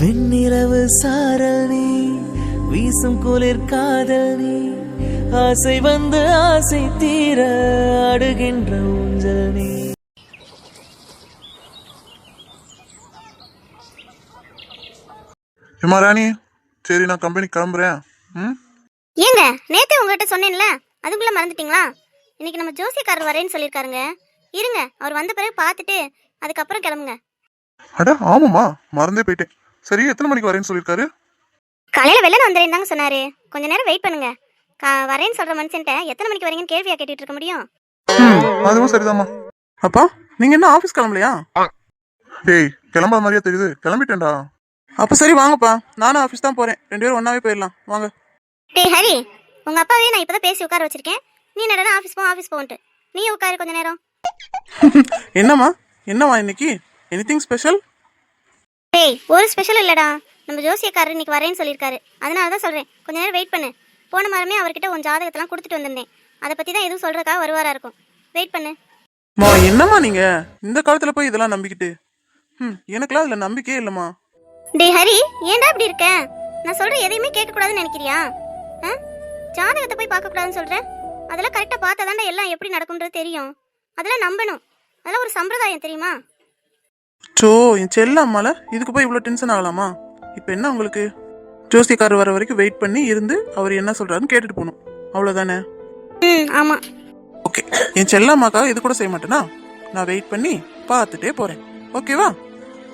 வெண்ணிலவு சாரல் நீ வீசும் குளிர் காதல் நீ ஆசை வந்து ஆசை தீர அடுகின்ற ஊஞ்சல் நீ. ஏமா ராணி சரி நான் கம்பெனி கிளம்புறேன். ம்? ஏங்க நேத்தே உங்ககிட்ட சொன்னேன்ல அதுக்குள்ள மறந்துட்டீங்களா? இன்னைக்கு நம்ம ஜோசியக்காரர் வரேன்னு சொல்லியிருக்காருங்க. இருங்க அவர் வந்த பிறகு பார்த்துட்டு அதுக்கப்புறம் கிளம்புங்க. அட ஆமாம்மா மறந்தே போயிட்டேன். சரி எத்தனை மணிக்கு வரேன்னு சொல்லியிருக்காரு? காலையில வெள்ளன வந்துறேன் தாங்க சொன்னாரு. கொஞ்ச நேரம் வெயிட் பண்ணுங்க. கா வரேன்னு சொல்ற மனுஷன்ட்ட எத்தனை மணிக்கு வரீங்கன்னு கேள்வியா கேட்டுட்டு இருக்க முடியும்? அதுவும் சரிதாம்மா. அப்பா நீங்க என்ன ஆபீஸ் கிளம்பலையா? டேய் கிளம்பாத மாதிரியா தெரியுது. கிளம்பிட்டேன்டா. அப்ப சரி வாங்கப்பா. நானும் ஆபீஸ் தான் போறேன். ரெண்டு பேரும் ஒன்னாவே போயிடலாம். வாங்க. டேய் ஹரி உங்க அப்பாவே நான் இப்பதான் பேசி உட்கார வச்சிருக்கேன். நீ என்னடா ஆஃபீஸ் போ ஆஃபீஸ் போன்ட்டு. நீ உட்காரு கொஞ்ச நேரம். என்னம்மா? என்னம்மா இன்னைக்கு? எனிதிங் ஸ்பெஷல் டேய் ஒரு ஸ்பெஷல் இல்லடா. நம்ம ஜோசியக்காரர் இன்னைக்கு வரேன்னு சொல்லியிருக்காரு. அதனால தான் சொல்றேன். கொஞ்ச நேரம் வெயிட் பண்ணு. போன வாரமே அவர்கிட்ட உன் ஜாதகத்தெல்லாம் கொடுத்துட்டு வந்திருந்தேன். அதை பத்தி தான் எதுவும் சொல்றதுக்காக வருவாரா இருக்கும். வெயிட் பண்ணு. மா என்னம்மா நீங்க? இந்த காலத்துல போய் இதெல்லாம் நம்பிக்கிட்டு. ம் எனக்குலாம் அதுல நம்பிக்கையே இல்லம்மா. டேய் ஹரி ஏன்டா இப்படி இருக்க? நான் சொல்ற எதையுமே கேட்க கூடாதுன்னு நினைக்கிறியா? ஆ? ஜாதகத்தை போய் பார்க்க கூடாதுன்னு சொல்ற? அதெல்லாம் கரெக்டா பார்த்தா எல்லாம் எப்படி நடக்கும்ன்றது தெரியும். அதெல்லாம் நம்பணும். அதெல்லாம் ஒரு சம்பிரதாயம் தெரியுமா? சோ என் செல்ல அம்மால இதுக்கு போய் இவ்வளோ டென்ஷன் ஆகலாமா? இப்போ என்ன உங்களுக்கு? ஜோசியக்காரர் வர வரைக்கும் வெயிட் பண்ணி இருந்து அவர் என்ன சொல்றாருன்னு கேட்டுட்டு போகணும். அவ்வளோதானே ம் ஆமா. ஓகே என் செல்லம்மாக்காக இது கூட செய்ய மாட்டேனா? நான் வெயிட் பண்ணி பார்த்துட்டே போறேன். ஓகேவா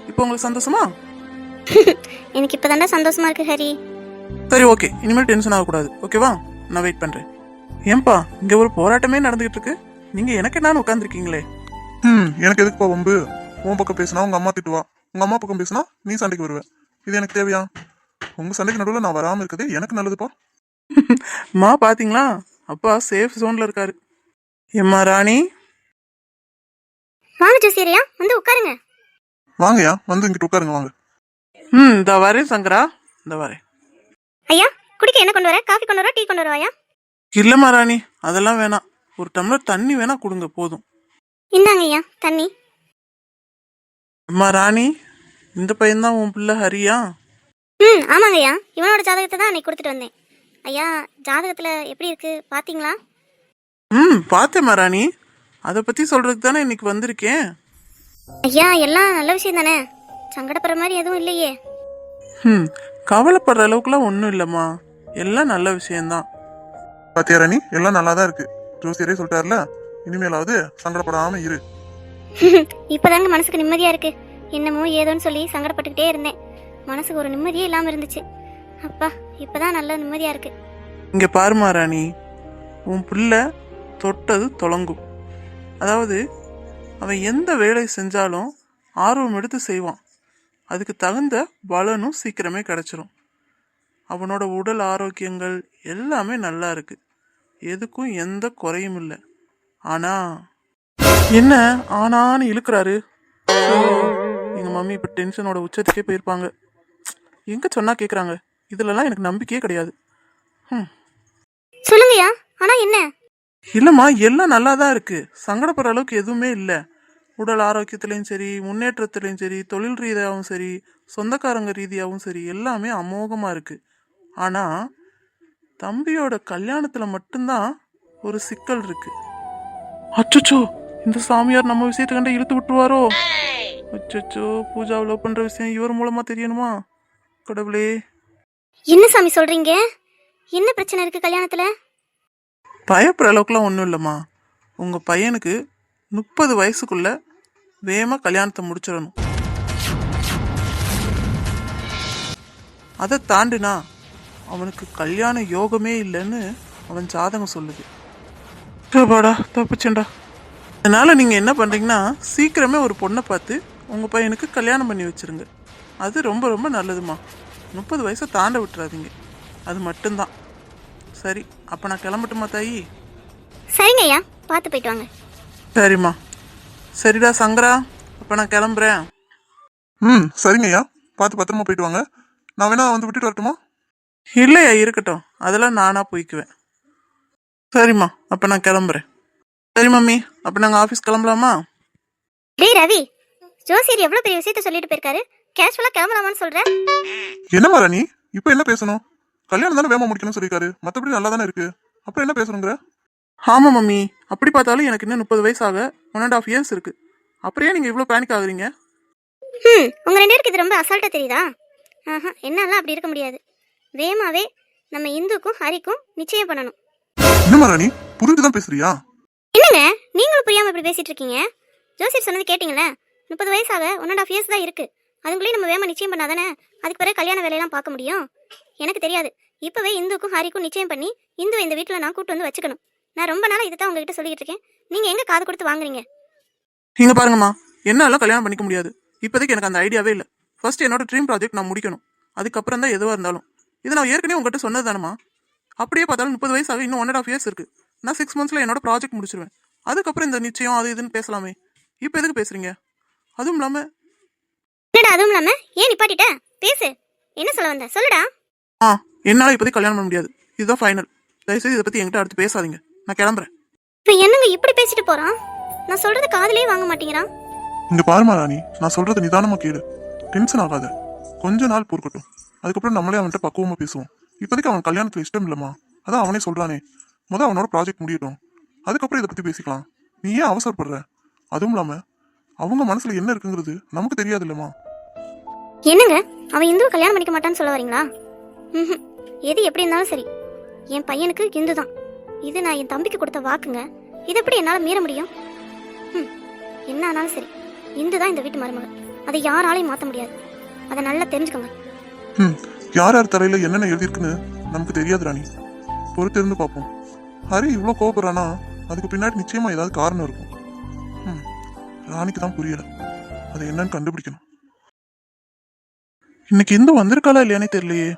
இப்போ உங்களுக்கு சந்தோஷமா? எனக்கு இப்பதான்டா சந்தோஷமா இருக்கு ஹரி. சரி ஓகே இனிமேல் டென்ஷன் ஆகக்கூடாது. ஓகேவா நான் வெயிட் பண்றேன். ஏன்பா இங்க ஒரு போராட்டமே நடந்துகிட்டு இருக்கு. நீங்க எனக்கு என்னன்னு உட்காந்துருக்கீங்களே ம் எனக்கு எதுக்குப்பா வம்பு உன் பக்கம் பேசினா உங்க அம்மா திட்டுவா. உங்க அம்மா பக்கம் பேசினா நீ சண்டைக்கு வருவ. இது எனக்கு தேவையா? உங்க சண்டைக்கு நடுவில் நான் வராம இருக்கிறது எனக்கு நல்லதுப்பா மா பாத்தீங்களா? அப்பா சேஃப் ஜோன்ல இருக்காரு. எம்மா ராணி? வாங்க ஜோசியரியா வந்து உட்காருங்க. வாங்கயா வந்து இங்கிட்டு உட்காருங்க வாங்க. ம் இந்த வரேன் சங்கரா. இந்த வரேன். ஐயா குடிக்க என்ன கொண்டு வர? காஃபி கொண்டு வர டீ கொண்டு வரவாயா இல்லம்மா ராணி. அதெல்லாம் வேணாம். ஒரு டம்ளர் தண்ணி வேணா கொடுங்க போதும். இந்தாங்க ஐயா தண்ணி. அம்மா ராணி இந்த பையன்தான் உன் பிள்ளை ஹரியா? ம் ஆமாங்க ஐயா இவனோட ஜாதகத்தை தான் அன்னைக்கு கொடுத்துட்டு வந்தேன். ஐயா ஜாதகத்துல எப்படி இருக்கு? பாத்தீங்களா? ம் பார்த்தேம்மா ராணி. அதை பத்தி சொல்றதுக்கு தானே இன்னைக்கு வந்திருக்கேன். ஐயா எல்லாம் நல்ல விஷயம் தானே? சங்கடப்படுற மாதிரி எதுவும் இல்லையே. ம் கவலைப்படுற அளவுக்குலாம் ஒன்றும் இல்லைம்மா. எல்லாம் நல்ல விஷயம்தான். பாத்தியா ராணி? எல்லாம் நல்லா தான் இருக்கு. ஜோசியரே சொல்லிட்டாருல இனிமேலாவது சங்கடப்படாம இரு. இப்போதாங்க மனசுக்கு நிம்மதியாக இருக்கு. என்னமோ ஏதோன்னு சொல்லி சங்கடப்பட்டுக்கிட்டே இருந்தேன். மனசுக்கு ஒரு நிம்மதியே இல்லாமல் இருந்துச்சு. அப்பா இப்போதான் நல்ல நிம்மதியாக இருக்கு. இங்கே பாருமா ராணி. உன் பிள்ளை தொட்டது தொலங்கும். அதாவது அவன் எந்த வேலை செஞ்சாலும் ஆர்வம் எடுத்து செய்வான். அதுக்கு தகுந்த பலனும் சீக்கிரமே கிடச்சிரும். அவனோட உடல் ஆரோக்கியங்கள் எல்லாமே நல்லா இருக்கு. எதுக்கும் எந்த குறையும் இல்லை. ஆனால் என்ன? ஆனான்னு இழுக்கிறாரு. ஸோ எங்க மம்மி இப்போ டென்ஷனோட உச்சத்துக்கே போயிருப்பாங்க. எங்க சொன்னா கேட்குறாங்க இதுலலாம் எனக்கு நம்பிக்கையே கிடையாது. ம் சொல்லுங்கய்யா. ஆனா என்ன? இல்லைம்மா எல்லாம் நல்லா தான் இருக்கு. சங்கடப்படுற அளவுக்கு எதுவுமே இல்லை. உடல் ஆரோக்கியத்துலேயும் சரி முன்னேற்றத்துலேயும் சரி தொழில் ரீதியாகவும் சரி சொந்தக்காரங்க ரீதியாகவும் சரி எல்லாமே அமோகமாக இருக்கு. ஆனால் தம்பியோட கல்யாணத்தில் மட்டும்தான் ஒரு சிக்கல் இருக்கு. அச்சச்சோ! இந்த சாமியார் நம்ம விஷயத்தை கண்ட இழுத்து விட்டுருவாரோ? அச்சச்சோ பூஜாவை லவ் பண்ணுற விஷயம் இவர் மூலமாக தெரியணுமா? கடவுளே. என்ன சாமி சொல்றீங்க? என்ன பிரச்சனை இருக்கு கல்யாணத்துல? பயப்படுற அளவுக்குலாம் ஒன்றும் இல்லைம்மா. உங்கள் பையனுக்கு முப்பது வயசுக்குள்ள வேகமாக கல்யாணத்தை முடிச்சிடணும். அதை தாண்டினா அவனுக்கு கல்யாண யோகமே இல்லைன்னு அவன் ஜாதகம் சொல்லுது. பாடா தப்பிச்சேன்டா. அதனால் நீங்கள் என்ன பண்ணுறீங்கன்னா சீக்கிரமே ஒரு பொண்ணை பார்த்து உங்கள் பையனுக்கு கல்யாணம் பண்ணி வச்சிருங்க. அது ரொம்ப ரொம்ப நல்லதுமா முப்பது வயசை தாண்ட விட்டுறாதீங்க. அது மட்டும்தான். சரி அப்போ நான் கிளம்பட்டுமா தாயி? சரிங்க ஐயா பார்த்து போயிட்டு வாங்க. சரிம்மா. சரிடா சங்கரா. அப்போ நான் கிளம்புறேன். ம் சரிங்கய்யா பார்த்து பத்திரமா போயிட்டு வாங்க. நான் வேணா வந்து விட்டுட்டு வரட்டுமா? இல்லையா இருக்கட்டும். அதெல்லாம் நானாக போய்க்குவேன். சரிம்மா அப்போ நான் கிளம்புறேன். சரி மம்மி. அப்போ நாங்கள் ஆஃபீஸ் கிளம்பலாமா? டேய் ரவி. ஜோசியர் எவ்வளவு பெரிய விஷயத்த சொல்லிட்டு போயிருக்காரு. கேஷுவலாக கிளம்பலாமான்னு சொல்கிறேன் என்னம்மா ராணி? இப்போ என்ன பேசணும்? கல்யாணம் தானே வேமா முடிக்கணும்னு சொல்லியிருக்காரு. மற்றபடி நல்லா தானே இருக்கு. அப்புறம் என்ன பேசணுங்கிற? ஆமாம் மம்மி. அப்படி பார்த்தாலும் எனக்கு இன்னும் முப்பது வயசாக ஒன் அண்ட் ஆஃப் இயர்ஸ் இருக்கு. அப்புறம் நீங்கள் இவ்வளோ பேனிக் ஆகுறீங்க? ம் உங்கள் ரெண்டு பேருக்கு இது ரொம்ப அசால்ட்டாக தெரியுதா? ஆஹா என்னாலாம் அப்படி இருக்க முடியாது. வேகமாவே நம்ம இந்துக்கும் ஹரிக்கும் நிச்சயம் பண்ணணும். என்னம்மா ராணி? புரிஞ்சு தான் பேசுறியா? என்னங்க? நீங்களும் புரியாமல் இப்படி பேசிட்டு இருக்கீங்க ஜோசியர் சொன்னது கேட்டிங்களே முப்பது வயசாக ஒன் அண்ட் ஆஃப் இயர்ஸ் தான் இருக்குது அதுக்குள்ளேயே நம்ம வேமா நிச்சயம் பண்ணாதானே அதுக்கு பிறகு கல்யாண வேலையெல்லாம் பார்க்க முடியும்? எனக்கு தெரியாது. இப்போவே இந்துக்கும் ஹரிக்கும் நிச்சயம் பண்ணி இந்துவை இந்த வீட்டில் நான் கூட்டு வந்து வச்சுக்கணும். நான் ரொம்ப நாளாக இதை தான் உங்ககிட்ட சொல்லிக்கிட்டு இருக்கேன். நீங்கள் எங்கே காது கொடுத்து வாங்குறீங்க? இங்க பாருங்கம்மா. என்னால கல்யாணம் பண்ணிக்க முடியாது. இப்போதைக்கு எனக்கு அந்த ஐடியாவே இல்லை. ஃபர்ஸ்ட் என்னோட ட்ரீம் ப்ராஜெக்ட் நான் முடிக்கணும். அதுக்கப்புறம் தான் எதுவாக இருந்தாலும். இது நான் ஏற்கனவே உங்ககிட்ட சொன்னது தானம்மா. அப்படியே பார்த்தாலும் முப்பது வயசாக இன்னும் ஒன் அண்ட் ஆஃப் இயர்ஸ் இருக்கு. நான் சிக்ஸ் மந்த்ஸில் என்னோட ப்ராஜெக்ட் முடிச்சிருவேன். அதுக்கப்புறம் இந்த நிச்சயம் அது இதுன்னு பேசலாமே. இப்போ எதுக்கு பேசுறீங்க? அதுவும் இல்லாமல் என்னடா அதுவும் இல்லாமல் ஏன் நிப்பாட்டிட்ட? பேசு. என்ன சொல்ல வந்த? சொல்லுடா. ஆ என்னால் இப்போதைக்கு கல்யாணம் பண்ண முடியாது. இதுதான் ஃபைனல் தயவுசெய்து இதை பற்றி என்கிட்ட அடுத்து பேசாதீங்க. நான் கிளம்புறேன். இப்போ என்னங்க இப்படி பேசிட்டு போகிறான் நான் சொல்கிறத காதுலயே வாங்க மாட்டேங்கிறான். இங்க பாருமா ராணி நான் சொல்றது நிதானமா கேளு. டென்ஷன் ஆகாத. கொஞ்ச நாள் பொறுக்கட்டும். அதுக்கப்புறம் நம்மளே அவன்கிட்ட பக்குவமா பேசுவோம். இப்போதைக்கு அவன் கல்யாணத்துல இஷ்டம் இல்லம்மா. அதான் அவனே சொல்றானே. முத அவனோட ப்ராஜெக்ட் முடியட்டும். அதுக்கப்புறம் இதை பத்தி பேசிக்கலாம். நீ ஏன் அவசரப்படுற? அதுவும் இல்லாம அவங்க மனசுல என்ன இருக்குங்கிறது நமக்கு தெரியாது இல்லம்மா. என்னங்க? அவன் இந்துவை கல்யாணம் பண்ணிக்க மாட்டான்னு சொல்ல வரீங்களா? ம் எது எப்படி இருந்தாலும் சரி. என் பையனுக்கு இந்து தான் இது நான் என் தம்பிக்கு கொடுத்த வாக்குங்க. இது எப்படி என்னால் மீற முடியும்? ம். என்ன ஆனாலும் சரி. இந்து தான் இந்த வீட்டு மருமகள். அதை யாராலையும் மாற்ற முடியாது. அதை நல்லா தெரிஞ்சுக்கோங்க. ம். யார் யார் தலையில என்னென்ன எழுதியிருக்குன்னு நமக்கு தெரியாது ராணி. பொறுத்திருந்து பார்ப்போம். ஹரி இவ்வளோ கோபப்படுறானா அதுக்கு பின்னாடி நிச்சயமாக ஏதாவது காரணம் இருக்கும். ம் ராணிக்கு தான் புரியலை. அது என்னன்னு கண்டுபிடிக்கணும். இன்னைக்கு இந்து வந்திருக்காளா இல்லையானே தெரியலையே.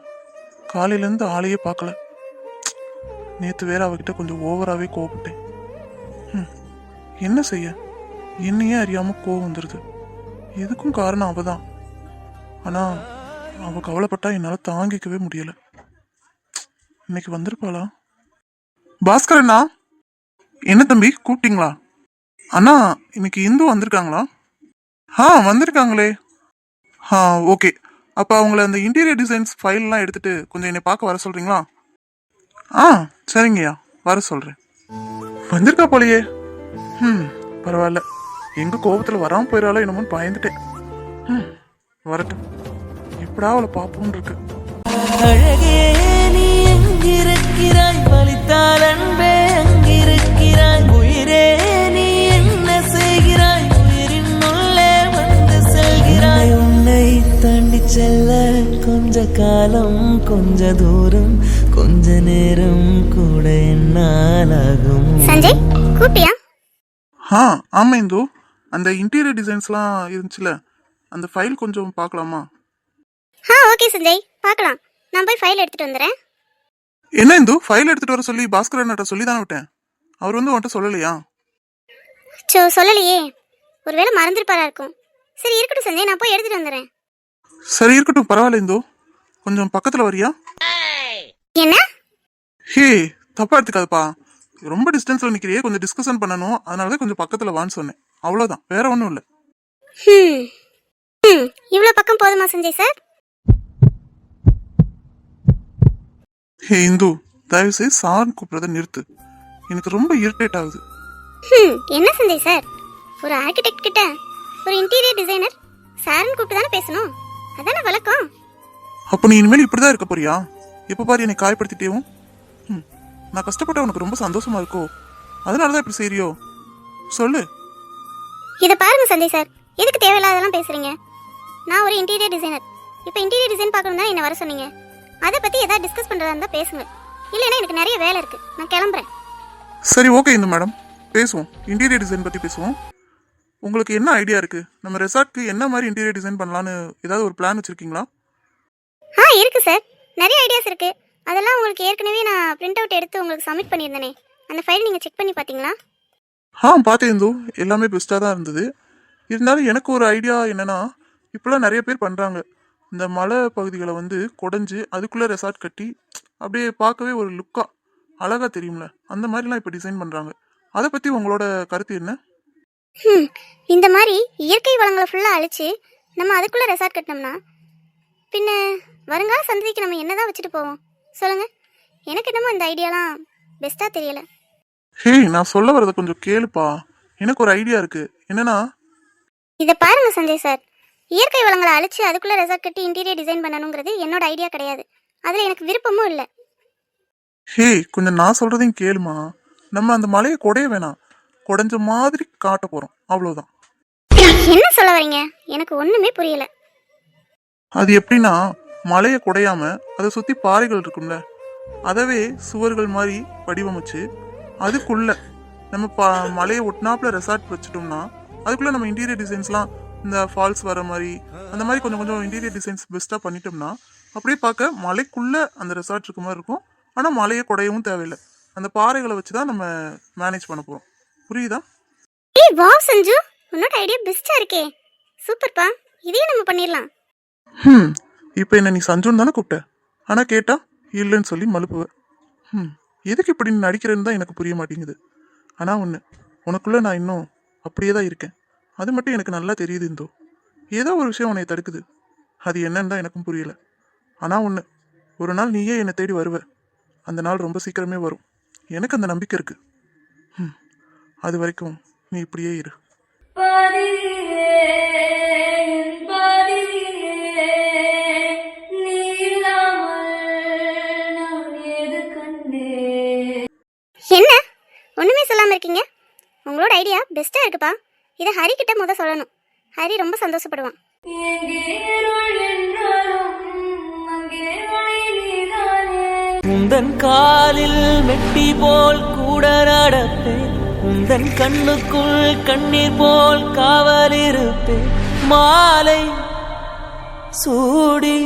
காலையிலேருந்து ஆளையே பார்க்கல. நேற்று வேற அவகிட்ட கொஞ்சம் ஓவராகவே கோவப்பட்டேன். ம், என்ன செய்ய? என்னையே அறியாமல் கோவம் வந்துடுது எதுக்கும் காரணம் அவ தான் ஆனால் அவள் கவலைப்பட்டா என்னால் தாங்கிக்கவே முடியலை. இன்னைக்கு வந்திருப்பாளா? பாஸ்கர் அண்ணா என்ன தம்பி கூப்பிட்டீங்களா? அண்ணா இன்னைக்கு இந்து வந்திருக்காங்களா? ஆ வந்திருக்காங்களே. ஆ ஓகே. அப்போ அவங்கள அந்த இன்டீரியர் டிசைன்ஸ் ஃபைல்லாம் எடுத்துட்டு கொஞ்சம் என்னை பார்க்க வர சொல்கிறீங்களா ஆ சரிங்கய்யா. வர சொல்கிறேன் வந்திருக்கா போலையே. ம் பரவாயில்ல. எங்கள் கோபத்தில் வராமல் போயிடாலோ என்னமோன்னு பயந்துட்டேன். ம் வரட்டும். எப்படா அவளை பார்ப்போம்னு இருக்கு. அழகே எங்கிருக்கிறாய் வலித்தால் அன்பே அங்கிருக்கிறாய். உயிரே நீ என்ன செய்கிறாய்? உயிரின் உள்ளே வந்து செல்கிறாய். உன்னை தாண்டி செல்ல கொஞ்ச காலம் கொஞ்ச தூரம் கொஞ்ச நேரம் கூட என்னால் ஆகும். சஞ்சய் கூப்பிட்டியா ஆ ஆமாம் இந்து. அந்த இன்டீரியர் டிசைன்ஸ்லாம் இருந்துச்சுல அந்த ஃபைல் கொஞ்சம் பார்க்கலாமா? ஆ ஓகே சஞ்சய் பார்க்கலாம். நான் போய் ஃபைல் எடுத்துட்டு வந்துடுறேன் என்ன இந்து? ஃபைல் எடுத்துட்டு வர சொல்லி பாஸ்கர் அண்ணாட்ட சொல்லி தானே விட்டேன். அவர் வந்து உன்கிட்ட சொல்லலையா? சோ சொல்லலையே. ஒருவேளை மறந்துருப்பாரா இருக்கும். சரி இருக்கட்டும் சஞ்சய் நான் போய் எடுத்துட்டு வந்துடுறேன் சரி இருக்கட்டும் பரவாயில்ல இந்து. கொஞ்சம் பக்கத்தில் வரியா? என்ன? ஹே தப்பா எடுத்துக்காதப்பா. ரொம்ப டிஸ்டன்ஸில் நிற்கிறியே கொஞ்சம் டிஸ்கஷன் பண்ணணும். அதனால தான் கொஞ்சம் பக்கத்தில் வான்னு சொன்னேன். அவ்வளோதான் வேற ஒன்றும் இல்லை. ஹம். ம் இவ்வளோ பக்கம் போதுமா சஞ்சய் சார் ஹே இந்து தயவு செய்து சார்னு கூப்பிட்றத நிறுத்து. எனக்கு ரொம்ப இரிட்டேட் ஆகுது. ஹம் என்ன சஞ்சய் சார்? ஒரு ஆர்கிடெக்ட் கிட்ட ஒரு இன்டீரியர் டிசைனர் சார்னு கூப்பிட்டு தானே பேசணும்? அதானே வழக்கம்? அப்போ நீ இனிமேல் இப்படி தான் இருக்க போறியா? எப்போ பாரு என்னை காயப்படுத்திட்டேவும். ம் நான் கஷ்டப்பட்ட உனக்கு ரொம்ப சந்தோஷமா இருக்கோ? அதனால தான் இப்படி செய்றியோ? சொல்லு. இதை பாருங்க சஞ்சய் சார். எதுக்கு தேவையில்லாதெல்லாம் பேசுறீங்க? நான் ஒரு இன்டீரியர் டிசைனர் இப்போ இன்டீரியர் டிசைன் பார்க்கணும் தான் என்ன வர சொன்னீங்க. அதை பற்றி ஏதாவது டிஸ்கஸ் பண்ணுறதா இருந்தால் பேசுங்க. இல்லைன்னா எனக்கு நிறைய வேலை இருக்கு. நான் கிளம்புறேன். சரி ஓகே இந்த மேடம் பேசுவோம். இன்டீரியர் டிசைன் பற்றி பேசுவோம். உங்களுக்கு என்ன ஐடியா இருக்கு? நம்ம ரெசார்ட்க்கு என்ன மாதிரி இன்டீரியர் டிசைன் பண்ணலான்னு ஏதாவது ஒரு பிளான் வச்சிருக்கீங்களா? ஆ இருக்கு சார் நிறைய ஐடியாஸ் இருக்கு. அதெல்லாம் உங்களுக்கு ஏற்கனவே நான் பிரிண்ட் அவுட் எடுத்து உங்களுக்கு சப்மிட் பண்ணியிருந்தேனே. அந்த ஃபைல் நீங்கள் செக் பண்ணி பார்த்தீங்களா? ஆ பார்த்தேன் இந்து. எல்லாமே பெஸ்ட்டாக தான் இருந்தது. இருந்தாலும் எனக்கு ஒரு ஐடியா என்னன்னா இப்போலாம் நிறைய பேர் பண்ணுறாங்க இந்த மலை பகுதிகளை வந்து குடஞ்சி அதுக்குள்ளே ரெசார்ட் கட்டி அப்படியே பார்க்கவே ஒரு லுக்காக அழகாக தெரியும்ல. அந்த மாதிரிலாம் இப்போ டிசைன் பண்ணுறாங்க அதை பற்றி உங்களோட கருத்து என்ன? ஹம், இந்த மாதிரி இயற்கை வளங்களை ஃபுல்லாக அழிச்சு நம்ம அதுக்குள்ளே ரெசார்ட் கட்டினோம்னா பின்ன வருங்கால சந்ததிக்கு நம்ம என்னதான் வச்சுட்டு போவோம்? சொல்லுங்க. எனக்கு என்னமோ இந்த ஐடியாலாம் பெஸ்ட்டாக தெரியல. ஹே நான் சொல்ல வரதை கொஞ்சம் கேளுப்பா. எனக்கு ஒரு ஐடியா இருக்கு. என்னன்னா இதை பாருங்க சஞ்சய் சார் இயற்கை வளங்களை அழிச்சு அதுக்குள்ளே ரெசார்ட் கட்டி இன்டீரியர் டிசைன் பண்ணணுங்கிறது என்னோட ஐடியா கிடையாது. அதில் எனக்கு விருப்பமும் இல்லை. ஹே கொஞ்சம் நான் சொல்றதையும் கேளுமா? நம்ம அந்த மலையை குடைய வேணாம். குடைஞ்ச மாதிரி காட்ட போறோம். அவ்வளவுதான். என்ன சொல்ல வரீங்க? எனக்கு ஒன்றுமே புரியல. அது எப்படின்னா மலையை குடையாம அதை சுத்தி பாறைகள் இருக்கும்ல. அதவே சுவர்கள் மாதிரி வடிவமைச்சு அதுக்குள்ள நம்ம பா மலையை ஒட்டினாப்புல ரெசார்ட் வச்சுட்டோம்னா அதுக்குள்ள நம்ம இன்டீரியர் டிசைன்ஸ்லாம் இந்த ஃபால்ஸ் வர மாதிரி அந்த மாதிரி கொஞ்சம் கொஞ்சம் இன்டீரியர் டிசைன்ஸ் பெஸ்ட்டாக பண்ணிட்டோம்னா அப்படியே பார்க்க மலைக்குள்ள அந்த ரெசார்ட் இருக்க மாதிரி இருக்கும். ஆனால் மலையை குடையவும் தேவையில்லை. அந்த பாறைகளை வச்சு தான் நம்ம மேனேஜ் பண்ண போகிறோம் புரியுதா? ஏய் வாவ் சஞ்சு. உன்னோட ஐடியா பெஸ்ட்டாக இருக்கே. சூப்பர்ப்பா இதையும் நம்ம பண்ணிடலாம். ம் இப்போ என்ன நீ சஞ்சுன்னு தானே கூப்பிட்ட? ஆனால் கேட்டா இல்லைன்னு சொல்லி மலுப்புவ ம் எதுக்கு இப்படி நடிக்கிறேன்னு தான் எனக்கு புரிய மாட்டேங்குது. ஆனால் ஒன்று உனக்குள்ளே நான் இன்னும் அப்படியே தான் இருக்கேன். அது மட்டும் எனக்கு நல்லா தெரியுது இந்தோ. ஏதோ ஒரு விஷயம் உன்னை தடுக்குது. அது என்னன்னு தான் எனக்கும் புரியல. ஆனால் ஒன்று ஒரு நாள் நீயே என்னை தேடி வருவ. அந்த நாள் ரொம்ப சீக்கிரமே வரும். எனக்கு அந்த நம்பிக்கை இருக்கு. ம் அது வரைக்கும் நீ இப்படியே இரு. பாதியே பாதியே நீ இல்லாமல் நான் ஏது கண்டே என்ன? ஒன்றுமே சொல்லாமல் இருக்கீங்க? உங்களோட ஐடியா பெஸ்ட்டாக இருக்குப்பா. இதை ஹரி கிட்ட முத சொல்லணும். ஹரி ரொம்ப சந்தோஷப்படுவான். உந்தன் காலில் மெட்டி போல் கூட நடப்பேன் உந்தன் கண்ணுக்குள் கண்ணீர் போல் காவலிருப்பேன் மாலை சூடி